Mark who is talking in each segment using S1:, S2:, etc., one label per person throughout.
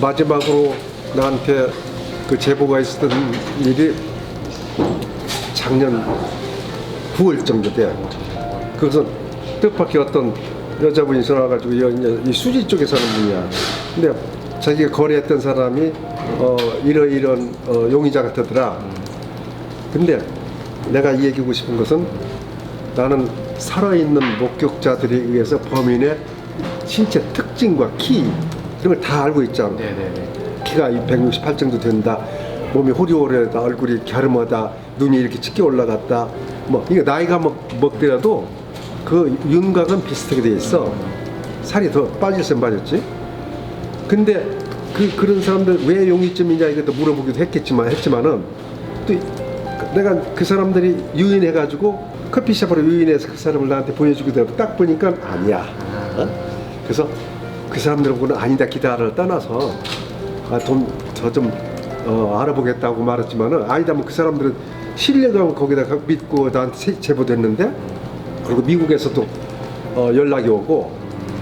S1: 마지막으로 나한테 그 제보가 있었던 일이 작년 9월 정도 돼. 그것은 뜻밖의 어떤 여자분이 전화가지고 이, 이 수지 쪽에 사는 분이야. 근데 자기가 거래했던 사람이 어 이러 이런 어, 용의자 같더라. 근데 내가 이 얘기하고 싶은 것은 나는 살아있는 목격자들에 의해서 범인의 신체 특징과 키 이런 걸 다 알고 있잖아.
S2: 네네네.
S1: 키가 168 정도 된다. 몸이 호리호리하다. 얼굴이 갸름하다. 눈이 이렇게 짙게 올라갔다. 뭐 이게 나이가 먹, 먹더라도 그 윤곽은 비슷하게 돼 있어. 살이 더 빠질선 빠졌지. 근데 그 그런 사람들 왜 용의점이냐 이것도 물어보기도 했겠지만 했지만은 또 내가 그 사람들이 유인해 가지고 커피숍으로 유인해서 그 사람을 나한테 보여주기도 하고 딱 보니까 아니야. 어? 그래서 그 사람들하고는 아니다 기다를 떠나서 아, 돈더좀 어, 알아보겠다고 말했지만은 아니다 뭐그 사람들은 신뢰감을 거기다 가- 믿고 나한테 세- 제보됐는데 그리고 미국에서도 어, 연락이 오고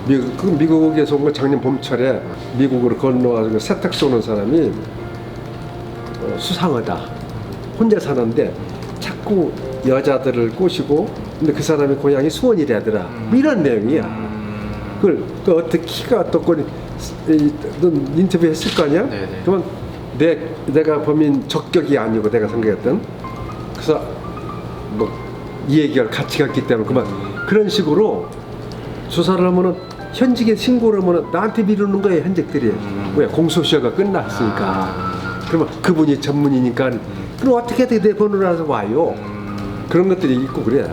S1: 미국 그 미국에서 온건 작년 봄철에 미국으로 건너가지고 세탁 쏘는 사람이 어, 수상하다. 혼자 사는데 자꾸 여자들을 꼬시고 근데 그 사람의 고향이 수원이라더라. 뭐 이런 내용이야. 그걸 그 어떻게 키가 어떻고 이- 넌 인터뷰 했을 거 아니야?
S2: 네네.
S1: 그러면 내 내가 범인 적격이 아니고 내가 생각했던? 그래서 뭐 이 얘기가 같이 갔기 때문에 그만. 그런 식으로 조사를 하면은 현직에 신고를 하면은 나한테 미루는 거예요 현직들이. 왜 공소시효가 끝났으니까. 그러면 그분이 전문이니까. 그럼 어떻게 내 번호라서 와요. 그런 것들이 있고 그래